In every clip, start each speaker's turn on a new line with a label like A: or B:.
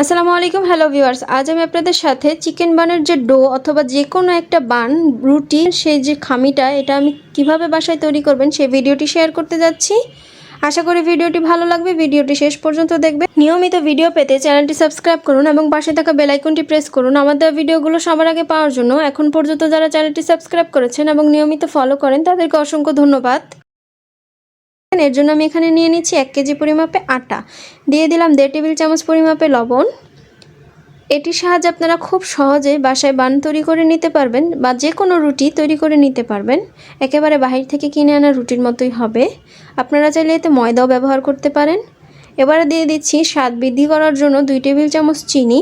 A: আসসালামু আলাইকুম hello viewers আজ আমি আপনাদের সাথে চিকেন বানের যে ডো অথবা যে কোনো একটা বান রুটি, সেই যে খামিটা, এটা আমি কীভাবে বাসায় তৈরি করবেন সেই ভিডিওটি শেয়ার করতে যাচ্ছি। আশা করি ভিডিওটি ভালো লাগবে। ভিডিওটি শেষ পর্যন্ত দেখবে নিয়মিত ভিডিও পেতে চ্যানেলটি সাবস্ক্রাইব করুন এবং পাশে থাকা বেল আইকনটি প্রেস করুন। আমাদের ভিডিওগুলো সবার আগে পাওয়ার জন্য এখন পর্যন্ত যারা চ্যানেলটি সাবস্ক্রাইব করেছেন এবং নিয়মিত ফলো করেন, তাদেরকে অসংখ্য ধন্যবাদ। এর জন্য আমি এখানে নিয়ে নিচ্ছি এক কেজি পরিমাপে আটা। দিয়ে দিলাম দেড় টেবিল চামচ পরিমাপে লবণ। এটির সাহায্যে আপনারা খুব সহজে বাসায় বান তৈরি করে নিতে পারবেন বা যে কোনো রুটি তৈরি করে নিতে পারবেন। একেবারে বাহির থেকে কিনে আনা রুটির মতোই হবে। আপনারা চাইলে এতে ময়দাও ব্যবহার করতে পারেন। এবারে দিয়ে দিচ্ছি স্বাদ বৃদ্ধি করার জন্য দুই টেবিল চামচ চিনি।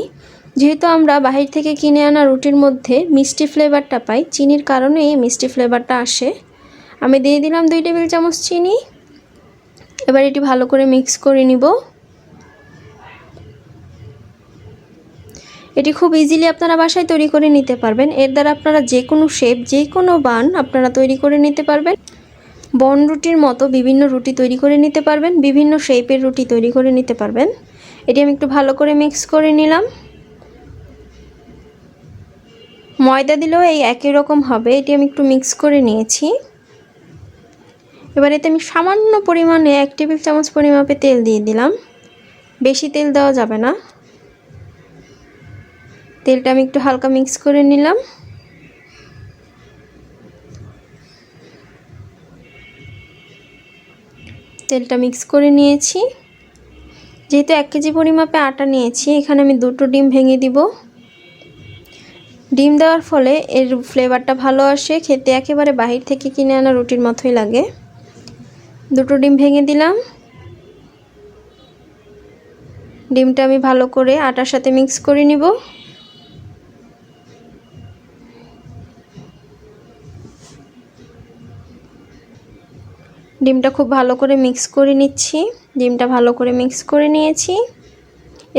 A: যেহেতু আমরা বাহির থেকে কিনে আনা রুটির মধ্যে মিষ্টি ফ্লেভারটা পাই, চিনির কারণে এই মিষ্টি ফ্লেভারটা আসে। আমি দিয়ে দিলাম দুই টেবিল চামচ চিনি। এবার এটি ভালো করে মিক্স করে নিব। এটি খুব ইজিলি আপনারা বাসায় তৈরি করে নিতে পারবেন। এর দ্বারা আপনারা যে কোনো শেপ যে কোনো বান আপনারা তৈরি করে নিতে পারবেন। বন রুটির মতো বিভিন্ন রুটি তৈরি করে নিতে পারবেন, বিভিন্ন শেপের রুটি তৈরি করে নিতে পারবেন। এটি আমি একটু ভালো করে মিক্স করে নিলাম। ময়দা দিলেও এই একই রকম হবে। এটি আমি একটু মিক্স করে নিয়েছি। এবার এতে আমি সামান্য পরিমাণে এক টেবিল চামচ পরিমাপে তেল দিয়ে দিলাম। বেশি তেল দেওয়া যাবে না। তেলটা আমি একটু হালকা মিক্স করে নিলাম। তেলটা মিক্স করে নিয়েছি। যেহেতু এক কেজি পরিমাপে আটা নিয়েছি, এখানে আমি দুটো ডিম ভেঙে দিব। ডিম দেওয়ার ফলে এর ফ্লেভারটা ভালো আসে, খেতে একেবারে বাহির থেকে কিনে আনা রুটির মতোই লাগে। দুটো ডিম ভেঙে দিলাম। ডিমটা আমি ভালো করে আটার সাথে মিক্স করে নিব। ডিমটা খুব ভালো করে মিক্স করে নিচ্ছি। ডিমটা ভালো করে মিক্স করে নিয়েছি।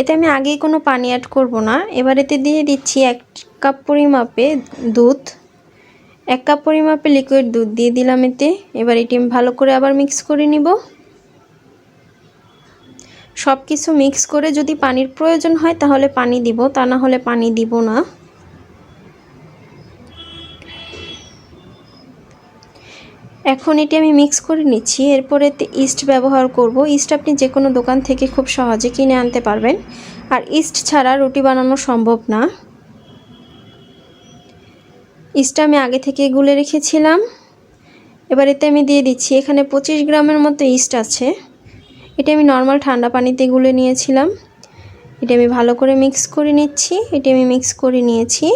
A: এতে আমি আগেই কোনো পানি অ্যাড করব না। এবার এতে দিয়ে দিচ্ছি এক কাপ পরিমাপে দুধ। এক কাপ পরিমাপে লিকুইড দুধ দিয়ে দিলাম এতে। এবার এটি আমি ভালো করে আবার মিক্স করে নিব। সব কিছু মিক্স করে যদি পানির প্রয়োজন হয় তাহলে পানি দিব, তা না হলে পানি দিব না। এখন এটি আমি মিক্স করে নিচ্ছি। এরপরে ইস্ট ব্যবহার করব। ইস্ট আপনি যে কোনো দোকান থেকে খুব সহজে কিনে আনতে পারবেন। আর ইস্ট ছাড়া রুটি বানানো সম্ভব না। ইস্টটা আমি আগে থেকে গুলে রেখেছিলাম। এবার এতে আমি দিয়ে দিচ্ছি, এখানে পঁচিশ গ্রামের মতো ইস্ট আছে। এটা আমি নর্মাল ঠান্ডা পানিতে গুলে নিয়েছিলাম। এটা আমি ভালো করে মিক্স করে নিচ্ছি, এটি আমি মিক্স করে নিয়েছি।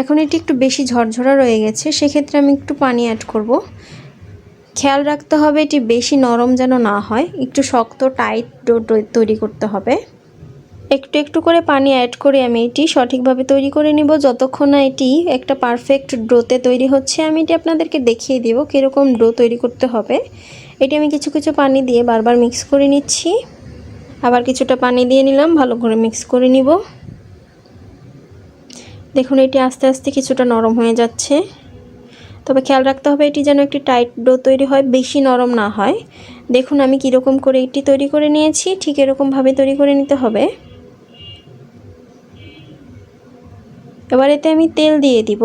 A: এখন এটি একটু বেশি ঝরঝরা রয়ে গেছে, সেক্ষেত্রে আমি একটু পানি অ্যাড করব। খেয়াল রাখতে হবে এটি বেশি নরম যেন না হয়, একটু শক্ত টাইট ডো তৈরি করতে হবে। একটু একটু করে পানি অ্যাড করে আমি এটি সঠিকভাবে তৈরি করে নিব। যতক্ষণ না এটি একটা পারফেক্ট ডোতে তৈরি হচ্ছে, আমি এটি আপনাদেরকে দেখিয়ে দিব কীরকম ডো তৈরি করতে হবে। এটি আমি কিছু কিছু পানি দিয়ে বারবার মিক্স করে নিচ্ছি। আবার কিছুটা পানি দিয়ে নিলাম, ভালো করে মিক্স করে নিব। দেখুন, এটি আস্তে আস্তে কিছুটা নরম হয়ে যাচ্ছে। তবে খেয়াল রাখতে হবে এটি যেন একটি টাইট ডো তৈরি হয়, বেশি নরম না হয়। দেখুন, আমি কীরকম করে এটি তৈরি করে নিয়েছি, ঠিক এরকমভাবে তৈরি করে নিতে হবে। এবার এতে আমি তেল দিয়ে দিব।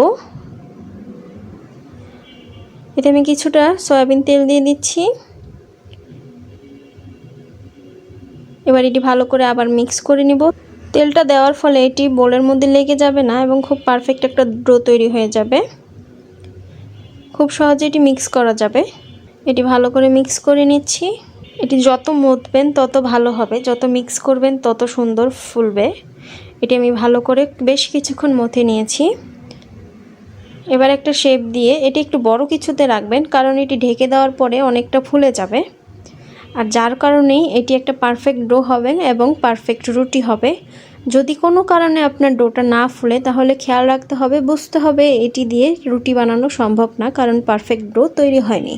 A: এতে আমি কিছুটা সয়াবিন তেল দিয়ে দিচ্ছি। এবার এটি ভালো করে আবার মিক্স করে নিব। তেলটা দেওয়ার ফলে এটি বোলের মধ্যে লেগে যাবে না এবং খুব পারফেক্ট একটা ড্রো তৈরি হয়ে যাবে। খুব সহজে এটি মিক্স করা যাবে। এটি ভালো করে মিক্স করে নিচ্ছি। এটি যত মতবেন তত ভালো হবে। যত মিক্স করবেন তত সুন্দর ফুলবে। এটি আমি ভালো করে বেশ কিছুক্ষণ মথে নিয়েছি। এবার একটা শেপ দিয়ে এটি একটু বড় কিছুতে রাখবেন, কারণ এটি ঢেকে দেওয়ার পরে অনেকটা ফুলে যাবে। আর যার কারণেই এটি একটা পারফেক্ট ডো হবে এবং পারফেক্ট রুটি হবে। যদি কোনো কারণে আপনার ডোটা না ফুলে, তাহলে খেয়াল রাখতে হবে, বুঝতে হবে এটি দিয়ে রুটি বানানো সম্ভব না, কারণ পারফেক্ট ডো তৈরি হয়নি।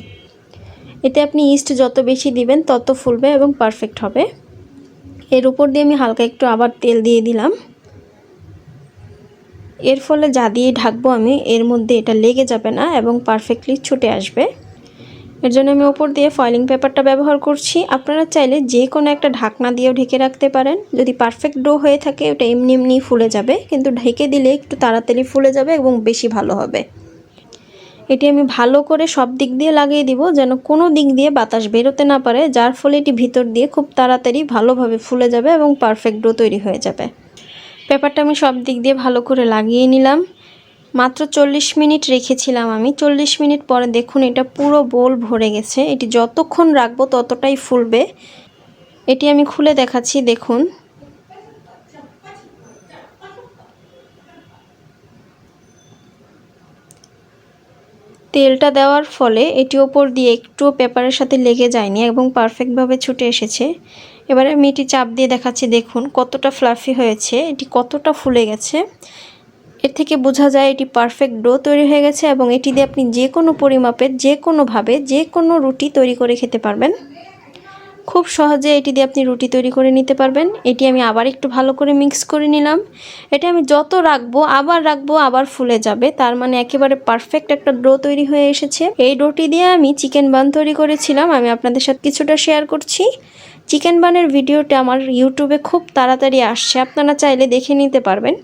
A: এতে আপনি ইস্ট যত বেশি দিবেন, তত ফুলবে এবং পারফেক্ট হবে। এর উপর দিয়ে আমি হালকা একটু আবার তেল দিয়ে দিলাম। এর ফলে যা দিয়ে ঢাকবো আমি, এর মধ্যে এটা লেগে যাবে না এবং পারফেক্টলি ছুটে আসবে। এর জন্য আমি ওপর দিয়ে ফয়েলিং পেপারটা ব্যবহার করছি। আপনারা চাইলে যে কোনো একটা ঢাকনা দিয়েও ঢেকে রাখতে পারেন। যদি পারফেক্ট ডো হয়ে থাকে, ওটা এমনি এমনি ফুলে যাবে। কিন্তু ঢেকে দিলে একটু তাড়াতাড়ি ফুলে যাবে এবং বেশি ভালো হবে। এটি আমি ভালো করে সব দিক দিয়ে লাগিয়ে দিব যেন কোনো দিক দিয়ে বাতাস বেরোতে না পারে, যার ফলে এটি ভিতর দিয়ে খুব তাড়াতাড়ি ভালোভাবে ফুলে যাবে এবং পারফেক্ট ডো তৈরি হয়ে যাবে। পেপারটা আমি সব দিক দিয়ে ভালো করে লাগিয়ে নিলাম। মাত্র চল্লিশ মিনিট রেখেছিলাম আমি। চল্লিশ মিনিট পরে দেখুন এটা পুরো বোল ভরে গেছে। এটি যতক্ষণ রাখব ততটাই ফুলবে। এটি আমি খুলে দেখাচ্ছি, দেখুন। তেলটা দেওয়ার ফলে এটি ওপর দিয়ে একটুও পেপারের সাথে লেগে যায়নি এবং পারফেক্টভাবে ছুটে এসেছে। এবারে আমি এটি চাপ দিয়ে দেখাচ্ছি, দেখুন কতটা ফ্লাফি হয়েছে, এটি কতটা ফুলে গেছে। এর থেকে বোঝা যায় এটি পারফেক্ট ডো তৈরি হয়ে গেছে এবং এটি দিয়ে আপনি যে কোনো পরিমাপের, যে কোনোভাবে যে কোনো রুটি তৈরি করে খেতে পারবেন। খুব সহজে এটি দিয়ে আপনি রুটি তৈরি করে নিতে পারবেন। এটি আমি আবার একটু ভালো করে মিক্স করে নিলাম। এটা আমি যত রাখব, আবার রাখব, আবার ফুলে যাবে। তার মানে একেবারে পারফেক্ট একটা ডো তৈরি হয়ে এসেছে। এই ডোটি দিয়ে আমি চিকেন বান তৈরি করেছিলাম। আমি আপনাদের সাথে কিছুটা শেয়ার করছি। চিকেন বানের ভিডিওটা আমার ইউটিউবে খুব তাড়াতাড়ি আসছে। আপনারা চাইলে দেখে নিতে পারবেন।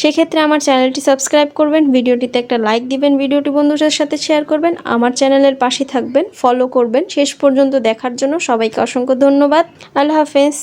A: সেক্ষেত্রে আমার চ্যানেলটি সাবস্ক্রাইব করবেন, ভিডিওটিতে একটা লাইক দিবেন, ভিডিওটি বন্ধুদের সাথে শেয়ার করবেন, আমার চ্যানেলের পাশে থাকবেন ফলো করবেন। শেষ পর্যন্ত দেখার জন্য সবাইকে অসংখ্য ধন্যবাদ। আল্লাহ হাফেজ।